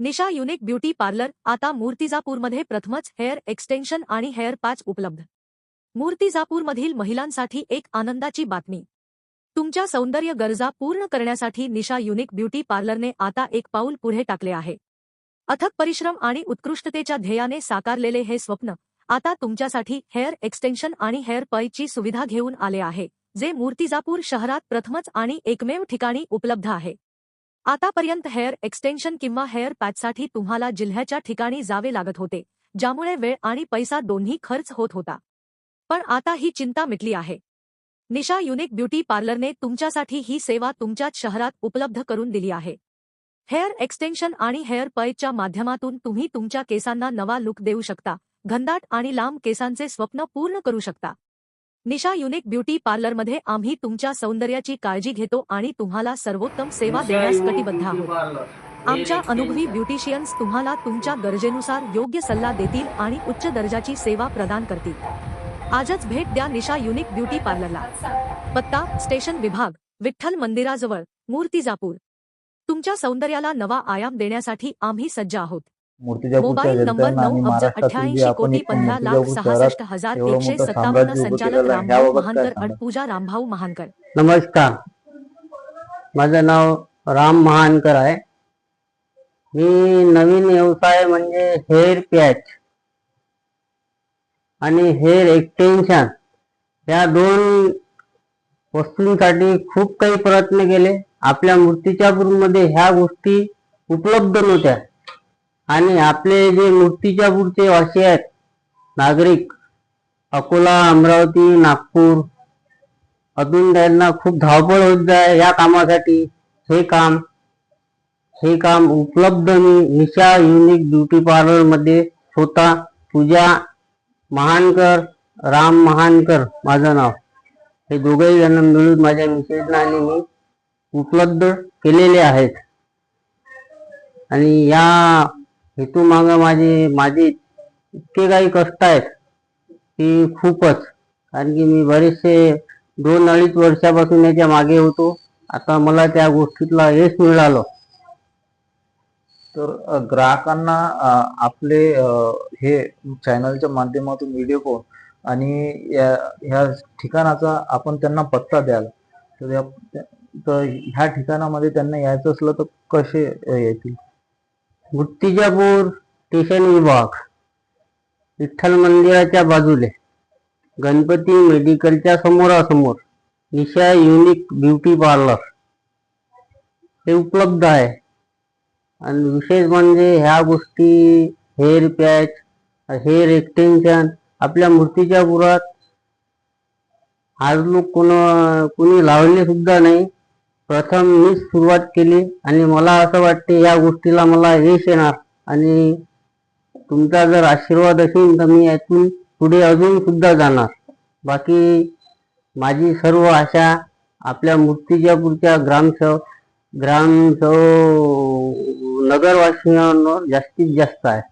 निशा unique beauty parlour आता मूर्तिजापूरमध्ये प्रथमच हेअर एक्सटेन्शन आणि हेअर पॅच उपलब्ध. मूर्तिजापूरमधील महिलांसाठी एक आनंदाची बातमी. तुमच्या सौंदर्य गरजा पूर्ण करण्यासाठी निशा युनिक ब्युटी पार्लरने आता एक पाऊल पुढे टाकले आहे. अथक परिश्रम आणि उत्कृष्टतेच्या ध्येयाने साकारलेले हे स्वप्न आता तुमच्यासाठी हेअर एक्सटेन्शन आणि हेअर पयची सुविधा घेऊन आले आहे जे मूर्तिजापूर शहरात प्रथमच आणि एकमेव ठिकाणी उपलब्ध आहे. आतापर्यंत हेअर एक्सटेन्शन किंवा हेअर पॅचसाठी तुम्हाला जिल्ह्याच्या ठिकाणी जावे लागत होते ज्यामुळे वेळ आणि पैसा दोन्ही खर्च होत होता. पण आता ही चिंता मिटली आहे. निशा युनिक ब्युटी पार्लरने तुमच्यासाठी ही सेवा तुमच्याच शहरात उपलब्ध करून दिली आहे. हेअर एक्सटेन्शन आणि हेअर पयच्या माध्यमातून तुम्ही तुमच्या केसांना नवा लुक देऊ शकता घनदाट आणि लांब केसांचे स्वप्न पूर्ण करू शकता. निशा युनिक ब्युटी पार्लरमध्ये आम्ही तुमच्या सौंदर्याची काळजी घेतो आणि तुम्हाला सर्वोत्तम सेवा देण्यास कटिबद्ध आहोत. आमच्या अनुभवी ब्युटिशियन्स तुम्हाला तुमच्या गरजेनुसार योग्य सल्ला देतील आणि उच्च दर्जाची सेवा प्रदान करतील. आजच भेट द्या निशा युनिक ब्युटी पार्लरला. पत्ता स्टेशन विभाग विठ्ठल मंदिराजवळ मूर्तिजापूर. तुमच्या सौंदर्याला नवा आयाम देण्यासाठी आम्ही सज्ज आहोत. मोबाईल नंबर नऊ अब्ज अठ्ठ्याऐंशी कोटी पंधरा लाख सहासष्ट हजार एकशे सत्तावन्न संचालक. रामभाऊ महानकर सांगाल? अडपूजा रामभाऊ महानकर नमस्कार माझं नाव राम महानकर आहे मी नवीन व्यवसाय म्हणजे हेअर पॅच आणि हेअर एक्सटेन्शन या दोन वस्तूंसाठी खूप काही प्रयत्न केले आपल्या मूर्तिजापूरमध्ये ह्या गोष्टी उपलब्ध नव्हत्या आणि आपले जे मूर्तिजापूरचे वासी आहेत नागरिक अकोला अमरावती नागपूर अजून त्यांना खूप धावपळ होत जाय या कामासाठी. हे काम हे काम उपलब्ध मी निशा युनिक ब्युटी पार्लरमध्ये स्वतः पूजा महानकर राम महानकर माझं नाव. हे दोघेही जण मिळून माझ्या मिसेसना आणि मी उपलब्ध केलेले आहेत. आणि या हेतू माग माझे माझे इतके काही कष्ट आहेत की खूपच. कारण की मी बरेचसे दोन अडीच वर्षापासून याच्या मागे होतो. आता मला त्या गोष्टीतला यश मिळालं. तर अ, ग्राहकांना अ, आपले अ, हे चॅनलच्या माध्यमातून व्हिडिओ कॉल आणि या ह्या ठिकाणाचा आपण त्यांना पत्ता द्याल. तर या तर ह्या ठिकाणामध्ये त्यांना यायचं असलं तर कसे अ, येतील? गुत्तीजापूर स्टेशन विभाग. विठ्ठल मंदिराच्या बाजूले. गणपती मेडिकलच्या समोरासमोर. Nisha unique beauty parlour. हे उपलब्ध आहे. आणि विशेष म्हणजे ह्या गोष्टी हेअर पॅच हेअर एक्सटेन्शन आपल्या मूर्तिजापुरात आज लोक कोण कोणी लावले सुद्धा नाही. प्रथम मीच सुरुवात केली आणि मला असं वाटते या गोष्टीला मला यश येणार. आणि तुमचा जर आशीर्वाद असेल तर मी यातून पुढे अजून सुद्धा जाणार. बाकी माझी सर्व आशा आपल्या मूर्तिजापूरच्या ग्रामसेव ग्रामसेव नगरवासियांवर जास्तीत जास्त आहे.